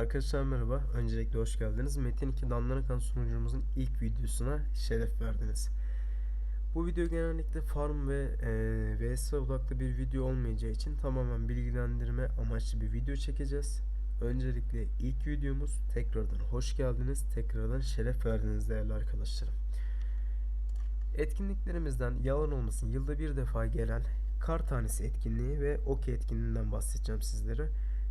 Arkadaşlar merhaba. Öncelikle hoş geldiniz. Metin 2 Damlanakan sunucumuzun ilk videosuna şeref verdiniz. Bu video genellikle farm ve e, vs odaklı bir video olmayacağı için tamamen bilgilendirme amaçlı bir video çekeceğiz. Öncelikle ilk videomuz tekrardan hoş geldiniz. Tekrardan şeref verdiniz değerli arkadaşlarım. Etkinliklerimizden yalan olmasın yılda bir defa gelen kar tanesi etkinliği ve okey etkinliğinden bahsedeceğim sizlere.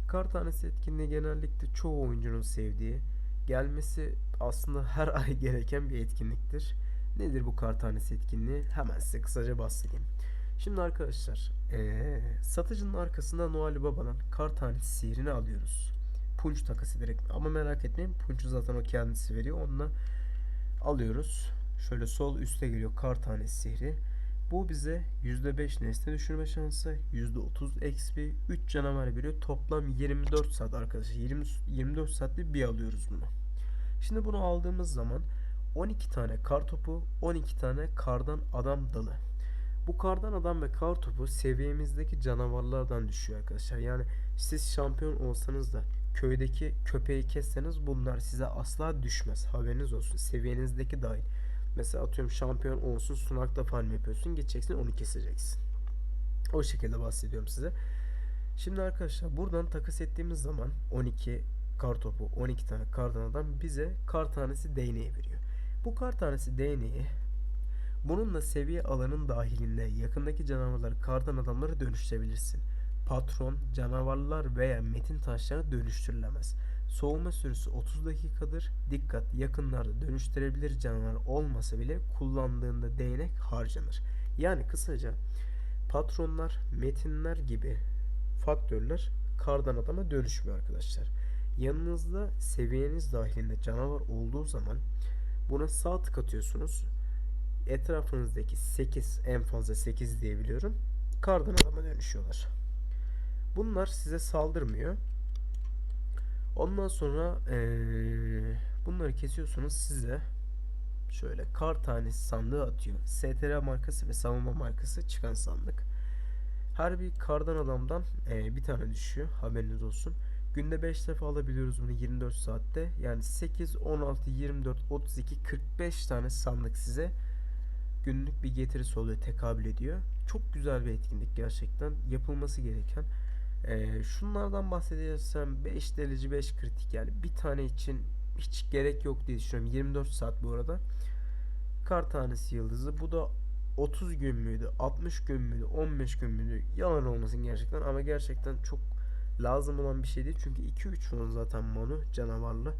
Kar tanesi etkinliği genellikle çoğu oyuncunun sevdiği, gelmesi aslında her ay gereken bir etkinliktir. Nedir bu kar tanesi etkinliği? Hemen size kısaca bahsedeyim. Şimdi arkadaşlar, eee, satıcının arkasında Noel Baba'dan kar tanesi sihrini alıyoruz. Punç takası direkt ama merak etmeyin punçu zaten o kendisi veriyor. Onunla alıyoruz. Şöyle sol üste geliyor kar tanesi sihri. Bu bize %5 nesne düşürme şansı, %30 XP, 3 canavar veriyor. Toplam 24 saat arkadaşlar. 20, 24 saatte bir alıyoruz bunu. Şimdi bunu aldığımız zaman 12 tane kar topu, 12 tane kardan adam dalı. Bu kardan adam ve kar topu seviyemizdeki canavarlardan düşüyor arkadaşlar. Yani siz şampiyon olsanız da köydeki köpeği kesseniz bunlar size asla düşmez. Haberiniz olsun. Seviyenizdeki dahil. Mesela atıyorum şampiyon olsun sunakta farm yapıyorsun. Gideceksin onu keseceksin. O şekilde bahsediyorum size. Şimdi arkadaşlar buradan takas ettiğimiz zaman 12 kar topu 12 tane kardan adam bize kar tanesi değneği veriyor. Bu kar tanesi değneği bununla seviye alanın dahilinde yakındaki canavarları kardan adamları dönüştürebilirsin. Patron, canavarlar veya metin taşları dönüştürülemez. Soğuma süresi 30 dakikadır. Dikkat yakınlarda dönüştürebilir canavar olmasa bile kullandığında değnek harcanır. Yani kısaca patronlar, metinler gibi faktörler kardan adama dönüşmüyor arkadaşlar. Yanınızda seviyeniz dahilinde canavar olduğu zaman buna sağ tık atıyorsunuz. Etrafınızdaki 8 en fazla 8 diyebiliyorum. Kardan adama dönüşüyorlar. Bunlar size saldırmıyor. Ondan sonra eee, bunları kesiyorsunuz size şöyle kar tanesi sandığı atıyor. STR markası ve savunma markası çıkan sandık. Her bir kardan adamdan eee, bir tane düşüyor. Haberiniz olsun. Günde 5 defa alabiliyoruz bunu 24 saatte. Yani 8, 16, 24, 32, 45 tane sandık size günlük bir getirisi oluyor, tekabül ediyor. Çok güzel bir etkinlik gerçekten. Yapılması gereken. Ee, şunlardan bahsedersem 5 delici 5 kritik yani bir tane için hiç gerek yok diye düşünüyorum. 24 saat bu arada. Kar tanesi yıldızı. Bu da 30 gün müydü? 60 gün müydü? 15 gün müydü? Yalan olmasın gerçekten ama gerçekten çok lazım olan bir şey değil. Çünkü 2-3 won zaten Manu canavarlı.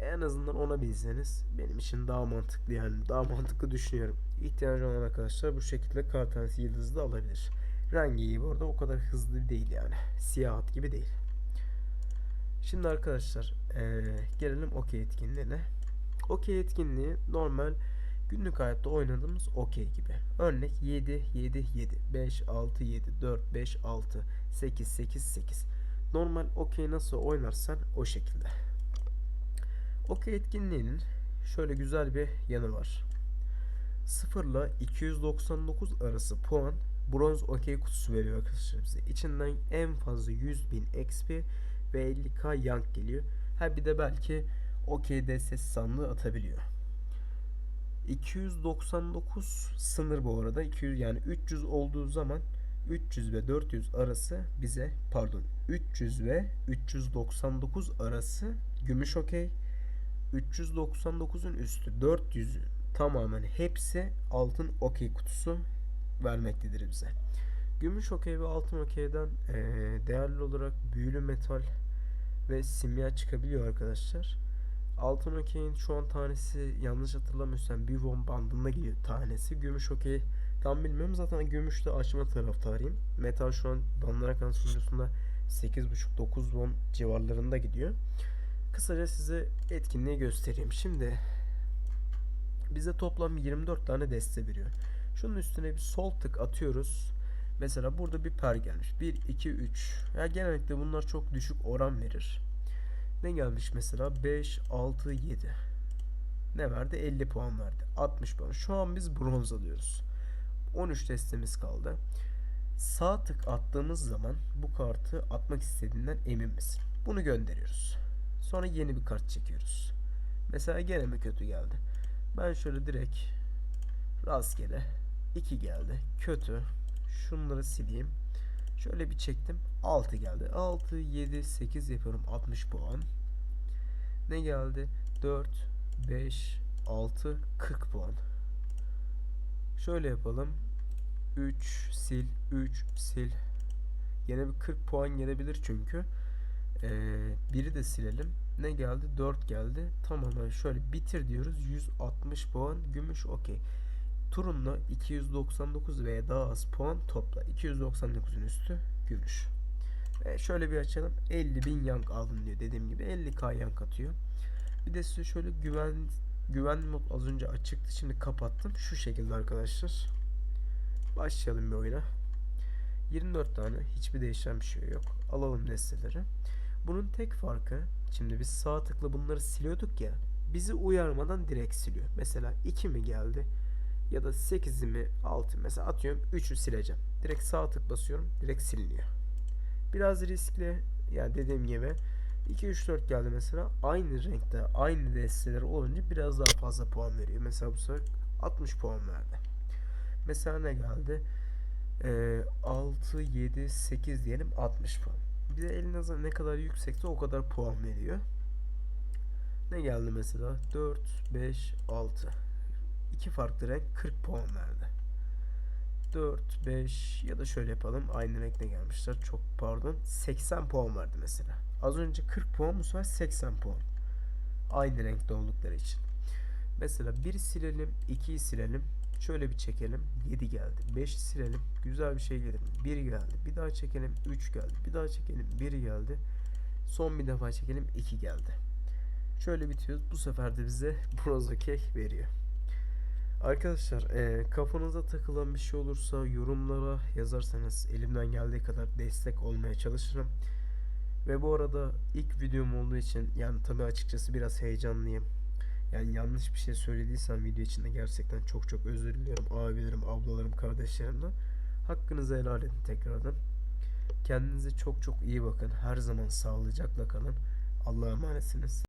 En azından ona bilseniz benim için daha mantıklı yani daha mantıklı düşünüyorum. İhtiyacı olan arkadaşlar bu şekilde kar tanesi yıldızı da alabilir. Rengi iyi bu arada o kadar hızlı değil yani. Siyah at gibi değil. Şimdi arkadaşlar eee, gelelim okey etkinliğine. Okey etkinliği normal günlük hayatta oynadığımız okey gibi. Örnek 7 7 7 5 6 7 4 5 6 8 8 8. Normal okey nasıl oynarsan o şekilde. Okey etkinliğinin şöyle güzel bir yanı var. 0 ile 299 arası puan bronz okey kutusu veriyor arkadaşlar bize. İçinden en fazla 100.000 XP ve 50k yank geliyor. Ha bir de belki okey DSS sandığı atabiliyor. 299 sınır bu arada. 200 yani 300 olduğu zaman 300 ve 400 arası bize pardon 300 ve 399 arası gümüş okey 399'un üstü 400'ü tamamen hepsi altın okey kutusu vermektedir bize. Gümüş okey ve altın okeyden eee, değerli olarak büyülü metal ve simya çıkabiliyor arkadaşlar. Altın okeyin şu an tanesi yanlış hatırlamıyorsam bir won bandında gidiyor tanesi. Gümüş okey tam bilmiyorum zaten gümüşte açma taraftarıyım. Metal şu an Bandanakan sunucusunda 8.5-9 won civarlarında gidiyor. Kısaca size etkinliği göstereyim. Şimdi bize toplam 24 tane deste veriyor. Şunun üstüne bir sol tık atıyoruz. Mesela burada bir per gelmiş. 1, 2, 3. Ya genellikle bunlar çok düşük oran verir. Ne gelmiş mesela? 5, 6, 7. Ne verdi? 50 puan verdi. 60 puan. Şu an biz bronz alıyoruz. 13 testimiz kaldı. Sağ tık attığımız zaman bu kartı atmak istediğinden emin misin? Bunu gönderiyoruz. Sonra yeni bir kart çekiyoruz. Mesela gene mi kötü geldi? Ben şöyle direkt rastgele 2 geldi. Kötü. Şunları sileyim. Şöyle bir çektim. 6 geldi. 6, 7, 8 yapıyorum. 60 puan. Ne geldi? 4, 5, 6, 40 puan. Şöyle yapalım. 3 sil, 3 sil. Yine bir 40 puan gelebilir çünkü. Ee, biri de silelim. Ne geldi? 4 geldi. Tamamen şöyle bitir diyoruz. 160 puan. Gümüş okey. Turunla 299 veya daha az puan topla. 299'un üstü gümüş. Ve şöyle bir açalım. 50.000 yank aldın diyor. Dediğim gibi 50k yank atıyor. Bir de size şöyle güven güvenli mod az önce açıktı. Şimdi kapattım. Şu şekilde arkadaşlar. Başlayalım bir oyuna. 24 tane. Hiçbir değişen bir şey yok. Alalım desteleri. Bunun tek farkı şimdi biz sağ tıkla bunları siliyorduk ya. Bizi uyarmadan direkt siliyor. Mesela 2 mi geldi? Ya da 8'i mi 6 mesela atıyorum 3'ü sileceğim. Direkt sağ tık basıyorum. Direkt siliniyor. Biraz riskli. Yani dediğim gibi 2 3 4 geldi mesela aynı renkte aynı desteler olunca biraz daha fazla puan veriyor. Mesela bu sefer 60 puan verdi. Mesela ne geldi? Ee, 6 7 8 diyelim 60 puan. Bir de elinize ne kadar yüksekse o kadar puan veriyor. Ne geldi mesela? 4 5 6. İki farklı renk 40 puan verdi. 4 5 ya da şöyle yapalım. Aynı renkte gelmişler. Çok pardon. 80 puan verdi mesela. Az önce 40 puan bu sefer 80 puan. Aynı renkte oldukları için. Mesela 1 silelim, 2'yi silelim. Şöyle bir çekelim. 7 geldi. 5 silelim. Güzel bir şey gelir. 1 geldi. Bir daha çekelim. 3 geldi. Bir daha çekelim. 1 geldi. Son bir defa çekelim. 2 geldi. Şöyle bitiyoruz. Bu sefer de bize bronz okey veriyor. Arkadaşlar eee, kafanıza takılan bir şey olursa yorumlara yazarsanız elimden geldiği kadar destek olmaya çalışırım. Ve bu arada ilk videom olduğu için yani tabii açıkçası biraz heyecanlıyım. Yani yanlış bir şey söylediysem video içinde gerçekten çok çok özür diliyorum abilerim, ablalarım, kardeşlerimden. Hakkınızı helal edin tekrardan. Kendinize çok çok iyi bakın. Her zaman sağlıcakla kalın. Allah'a emanetsiniz.